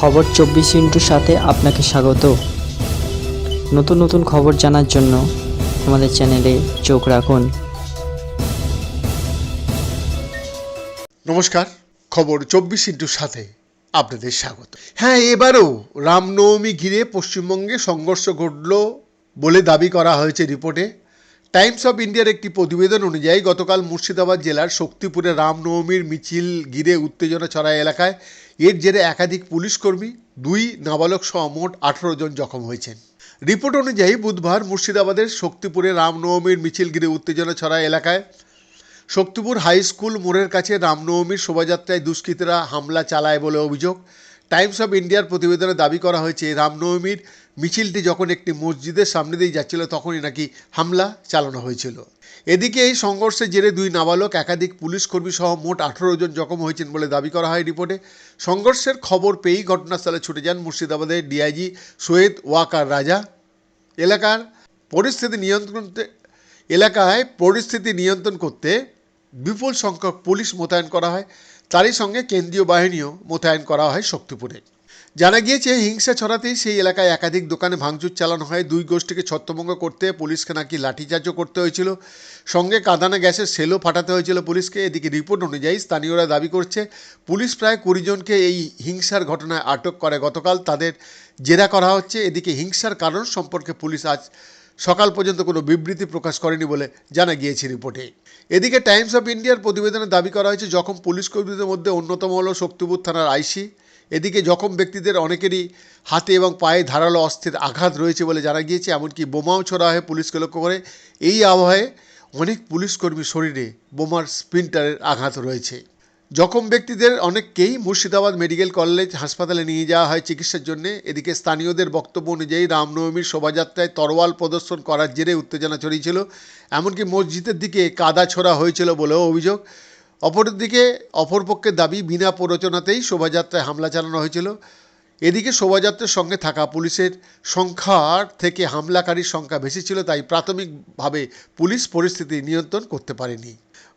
খবর চব্বিশ ইন্টুর সাথে আপনাকে স্বাগত। নতুন নতুন খবর জানার জন্য আমাদের চ্যানেলে চোখ রাখুন। নমস্কার, খবর চব্বিশ ইন্টুর সাথে আপনাদের স্বাগত। হ্যাঁ এবারও রামনবমী ঘিরে পশ্চিমবঙ্গে সংঘর্ষ ঘটল বলে দাবি করা হয়েছে রিপোর্টে। টাইমস অফ ইন্ডিয়ার একটি প্রতিবেদন অনুযায়ী, গতকাল মুর্শিদাবাদ জেলার শক্তিপুরে রামনবমীর মিছিল ঘিরে উত্তেজনা ছড়ায় এলাকায়। এর জেরে একাধিক পুলিশ কর্মী, দুই নাবালক সহ মোট আঠারো জন জখম হয়েছেন। রিপোর্ট অনুযায়ী বুধবার মুর্শিদাবাদের শক্তিপুরে রামনবমীর মিছিল ঘিরে উত্তেজনা ছড়ায় এলাকায়। শক্তিপুর হাই স্কুল মোড়ের কাছে রামনবমীর শোভাযাত্রায় দুষ্কৃতীরা হামলা চালায় বলে অভিযোগ। টাইমস অফ ইন্ডিয়ার প্রতিবেদনে দাবি করা হয়েছে, রামনবমীর মিছিলটি যখন একটি মসজিদের সামনে দিয়ে যাচ্ছিল, তখনই নাকি হামলা চালানো হয়েছিল। এদিকে এই সংঘর্ষের জেরে দুই নাবালক, একাধিক পুলিশ কর্মী সহ মোট আঠারো জন জখম হয়েছেন বলে দাবি করা হয় রিপোর্টে। সংঘর্ষের খবর পেয়েই ঘটনাস্থলে ছুটে যান মুর্শিদাবাদের ডিআইজি সৈয়দ ওয়াকার রাজা। এলাকার পরিস্থিতি নিয়ন্ত্রণ এলাকায় পরিস্থিতি নিয়ন্ত্রণ করতে বিপুল সংখ্যক পুলিশ মোতায়েন করা হয়। তারই সঙ্গে কেন্দ্রীয় বাহিনীও মোতায়েন করা হয় শক্তিপুরে। জানা গিয়েছে, হিংসা ছড়াতেই সেই এলাকায় একাধিক দোকানে ভাঙচুর চালানো হয়। দুই গোষ্ঠীকে ছত্রভঙ্গ করতে পুলিশকে নাকি লাঠিচার্জও করতে হয়েছিল। সঙ্গে কাঁদানা গ্যাসের সেলও ফাটাতে হয়েছিল পুলিশকে। এদিকে রিপোর্ট অনুযায়ী স্থানীয়রা দাবি করছে, পুলিশ প্রায় কুড়ি জনকে এই হিংসার ঘটনায় আটক করে। গতকাল তাদের জেরা করা হচ্ছে। এদিকে হিংসার কারণ সম্পর্কে পুলিশ আজ সকাল পর্যন্ত কোনো বিবৃতি প্রকাশ করেনি বলে জানা গিয়েছে রিপোর্টে। এদিকে টাইমস অফ ইন্ডিয়ার প্রতিবেদনে দাবি করা হয়েছে, যখন পুলিশ কর্মীদের মধ্যে অন্যতম হল শক্তিপুর থানার আইসি। এদিকে জখম ব্যক্তিদের অনেকেরই হাতে এবং পায়ে ধারালো অস্ত্রের আঘাত রয়েছে বলে জানা গিয়েছে, এমনকি বোমাও ছোড়া হয় পুলিশকে লক্ষ্য করে এই আবহাওয়ায় অনেক পুলিশ কর্মীর শরীরে বোমার স্প্রিন্টারের আঘাত রয়েছে। জখম ব্যক্তিদের অনেককেই মুর্শিদাবাদ মেডিকেল কলেজ হাসপাতালে নিয়ে যাওয়া হয় চিকিৎসার জন্য। এদিকে স্থানীয়দের বক্তব্য অনুযায়ী রামনবমীর শোভাযাত্রায় তরোয়াল প্রদর্শন করার জেরে উত্তেজনা ছড়িয়েছিল। এমনকি মসজিদের দিকে কাদা ছোড়া হয়েছিল বলেও অভিযোগ। অপরদিকে অপরপক্ষের দাবি, বিনা প্ররোচনাতেই শোভাযাত্রায় হামলা চালানো হয়েছিল। এদিকে শোভাযাত্রার সঙ্গে থাকা পুলিশের সংখ্যার থেকে হামলাকারীর সংখ্যা বেশি ছিল, তাই প্রাথমিকভাবে পুলিশ পরিস্থিতি নিয়ন্ত্রণ করতে পারেনি।